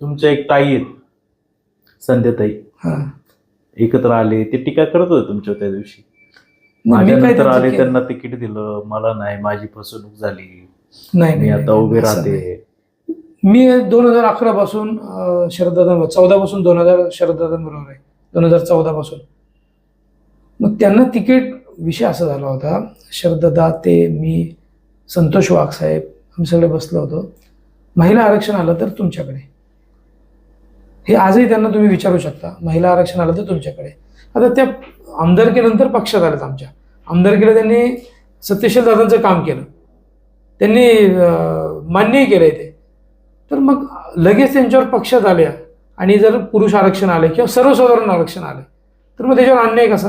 तुमच्या एक ताई आहेत. संध्याताई हा. एकत्र आले ते टीका करत होते तुमच्या त्या दिवशी. नाही, मी काय माझ्यानंतर त्यांचं आले केलं? त्यांना तिकीट दिलं. मला नाही माझी फसवणूक झाली. नाही मी नाही, आता नाही, उभे असं नाही. राहते मी दोन हजार अकरा पासून शरददादा चौदा पासून दोन हजार शरददादांबरोबर आहे. दोन हजार चौदा पासून. मग त्यांना तिकीट विषय असा झाला होता. शरददा ते मी संतोष वाघ साहेब आम्ही सगळे बसलो होतो. महिला आरक्षण आलं तर तुमच्याकडे. हे आजही त्यांना तुम्ही विचारू शकता. महिला आरक्षण आलं तर तुमच्याकडे. आता त्या आमदारकीनंतर पक्षात आल्यात आमच्या. आमदारकीला त्यांनी सत्यशील दादांचं काम केलं. त्यांनी मान्यही मान्यही केलंय ते. तर मग लगेच त्यांच्यावर पक्षात आल्या आणि जर पुरुष आरक्षण आले किंवा सर्वसाधारण आरक्षण आले तर मग त्याच्यावर अन्याय कसा?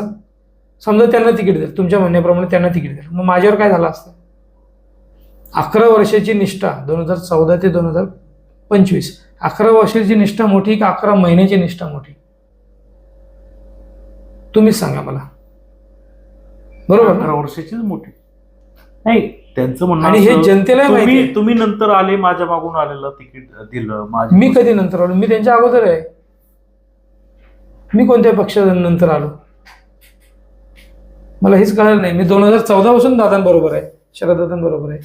समजा त्यांना तिकीट दिलं तुमच्या म्हणण्याप्रमाणे त्यांना तिकीट दिलं. मग माझ्यावर काय झालं असतं? अकरा वर्षाची निष्ठा दोन हजार चौदा ते दोन हजार पंचवीस अकरा वर्षाची निष्ठा मोठी का अकरा महिन्याची निष्ठा मोठी? तुम्हीच सांगा मला. बरोबर? अकरा वर्षाचीच मोठी. नाही. त्यांचं म्हणणं आणि हे असं, जनतेला माहिती तुम्ही आहे. तुम्ही नंतर आले माझ्या मागून आलेलं तिकीट दिलं मी कधी नंतर आलो? मी त्यांच्या अगोदर आहे. मी कोणत्या पक्षात नंतर आलो? मला हेच कळलं नाही. मी दोन हजार चौदा पासून दादांबरोबर आहे. शरददादांबरोबर आहे.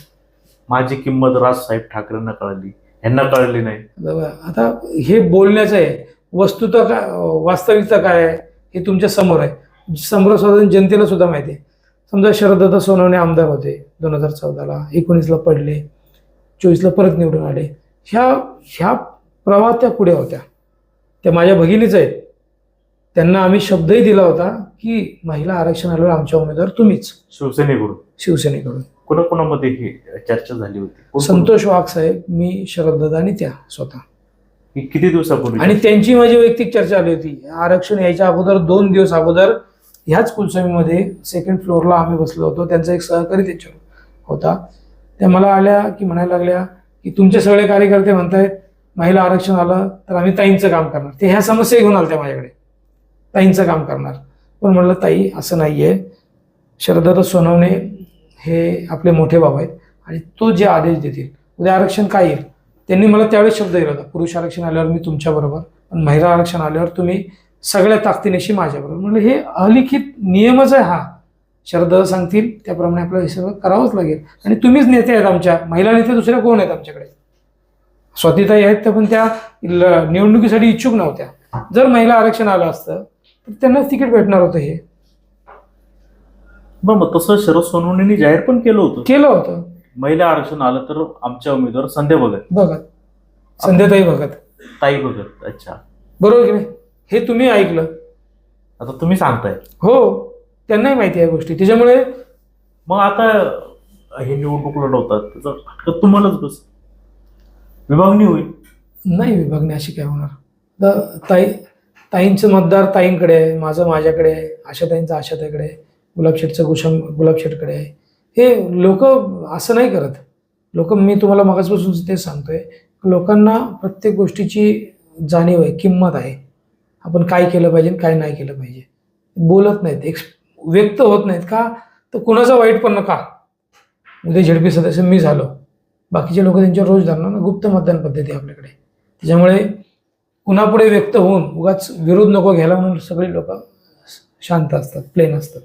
माझी किंमत राजसाहेब ठाकरेंना कळली. यांना कळली नाही. बघा, आता हे बोलण्याचं आहे वस्तुता काय वास्तविकता काय आहे हे तुमच्यासमोर आहे. समोर साधारण जनतेला सुद्धा माहिती आहे. समजा शरदत्ता सोनवणे आमदार होते दोन हजार चौदाला एकोणीसला पडले चोवीसला परत निवडून आले. ह्या ह्या प्रवाहात त्या पुढे होत्या? त्या माझ्या भगिनीच आहेत त्यांना आम्ही शब्दही दिला होता की महिला आरक्षण आल्यावर आमच्या उमेदवार तुम्हीच. शिवसेनेकडून. शिवसेनेकडून. कोणाकोणामध्ये ही चर्चा झाली होती? संतोष वाघ साहेब मी शरददादा आणि त्या स्वतः. ही किती दिवसापूर्वी? आणि त्यांची माझी वैयक्तिक चर्चा आली होती. आरक्षण यायच्या अगोदर दोन दिवस अगोदर ह्याच कुलस्वामीमध्ये सेकंड फ्लोअरला आम्ही बसलो होतो. त्यांचा एक सहकारी त्याच्यावर होता. त्या मला आल्या की म्हणायला लागल्या की तुमचे सगळे कार्यकर्ते म्हणतायत महिला आरक्षण आलं तर आम्ही ताईंचं काम करणार. ते ह्या समस्या घेऊन आल्या माझ्याकडे. ताईंचं काम करणार. पण म्हणलं ताई असं नाही आहे शरदत्त सोनवणे हे आपले मोठे बाबा आहेत. आणि तो जे आदेश देतील उद्या आरक्षण काय येईल? त्यांनी मला त्यावेळेस शब्द दिला होता पुरुष आरक्षण आल्यावर मी तुमच्याबरोबर पण महिला आरक्षण आल्यावर तुम्ही सगळ्या ताकदीनेशी माझ्याबरोबर म्हणलं हे अलिखित नियमच आहे हा. शरद सांगतील त्याप्रमाणे आपल्याला हे सगळं करावंच लागेल. आणि तुम्हीच नेते आहेत आमच्या महिला नेते दुसरे कोण आहेत आमच्याकडे? स्वातीताई आहेत त्या पण त्या ल- निवडणुकीसाठी इच्छुक नव्हत्या. जर महिला आरक्षण आलं असतं तर त्यांनाच तिकीट भेटणार होतं हे. बरं मग तसं शरद सोनवणेंनी जाहीर पण केलं होतं. केलं होतं. महिला आरक्षण आलं तर आमच्या उमेदवार संध्या भगत. भगत. संध्याताई भगत. ताई भगत अच्छा. बरोबर की नाही? हे तुम्ही ऐकलं. आता तुम्ही सांगताय. हो त्यांनाही माहिती आहे गोष्टी. त्याच्यामुळे मग आता हे निवडणूक लढवतात त्याचं फटकं तुम्हालाच बस. विभागणी होईल. नाही विभागणी अशी काय होणार. ताई ताईंचं मतदार ताईंकडे आहे माझं माझ्याकडे आहे आशाताईंचं आशाताईकडे आहे. गुलाबशेठचं गुशम गुलाबशेठकडे आहे हे लोक असं नाही करत. लोक मी तुम्हाला मगाचपासून ते सांगतोय. लोकांना प्रत्येक गोष्टीची जाणीव आहे किंमत आहे. आपण काय केलं पाहिजे काय नाही केलं पाहिजे. बोलत नाहीत. एक्स व्यक्त होत नाहीत का? तर कुणाचा वाईट पण नका. उद्या झेडपी सदस्य मी झालो. बाकीचे लोक त्यांच्यावर रोज धरणार ना? गुप्त मतदान पद्धती आपल्याकडे. त्याच्यामुळे कुणापुढे व्यक्त होऊन उगाच विरोध नको घ्यायला म्हणून सगळी लोक शांत असतात प्लेन असतात.